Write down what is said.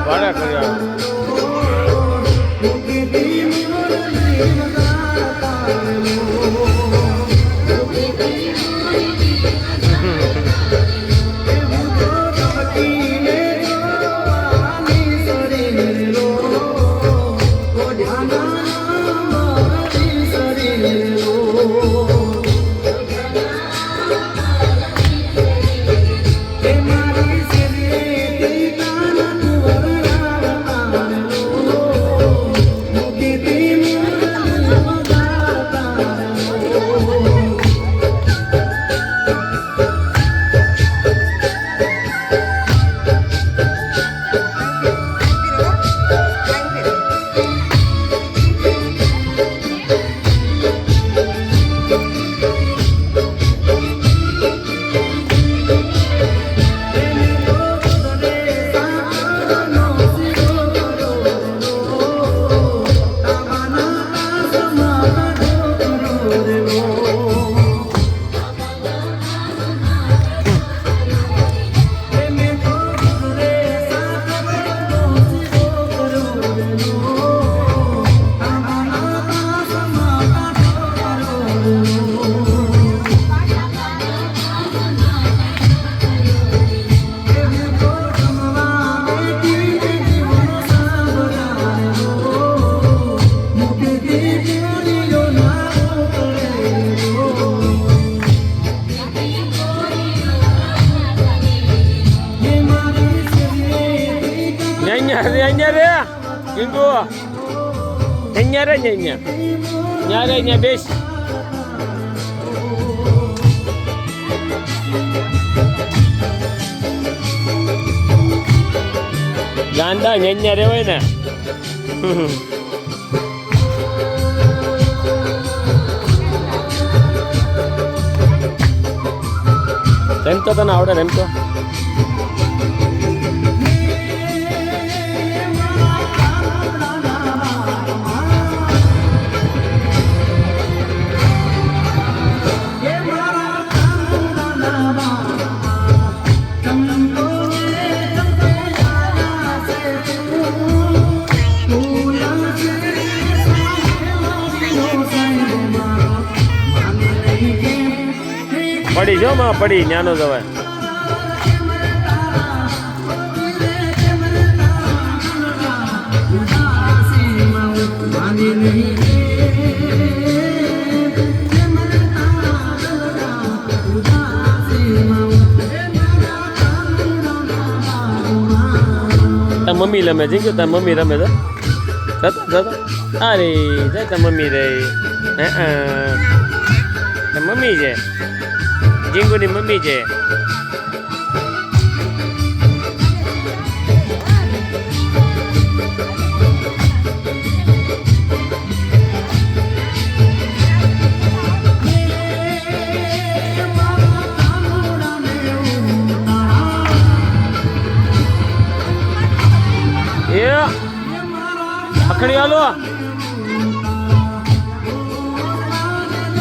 ભાડા કર્યા. રે અહીંયા રે કિંગુ અહીંયા રે અહીંયા. અહીંયા રે અહીંયા બેસ. ગાંડા અહીંયા રેવાય ને. એમ તો તને આવડે ને પડી જો માં, પડી નાનો જવાય. મમ્મી રમે છે તાર મમ્મી રમે જતો અરે, જાય તાર મમ્મી રે. હે મમ્મી છે. જીંગુની મમ્મી છે. એ અખડી હાલો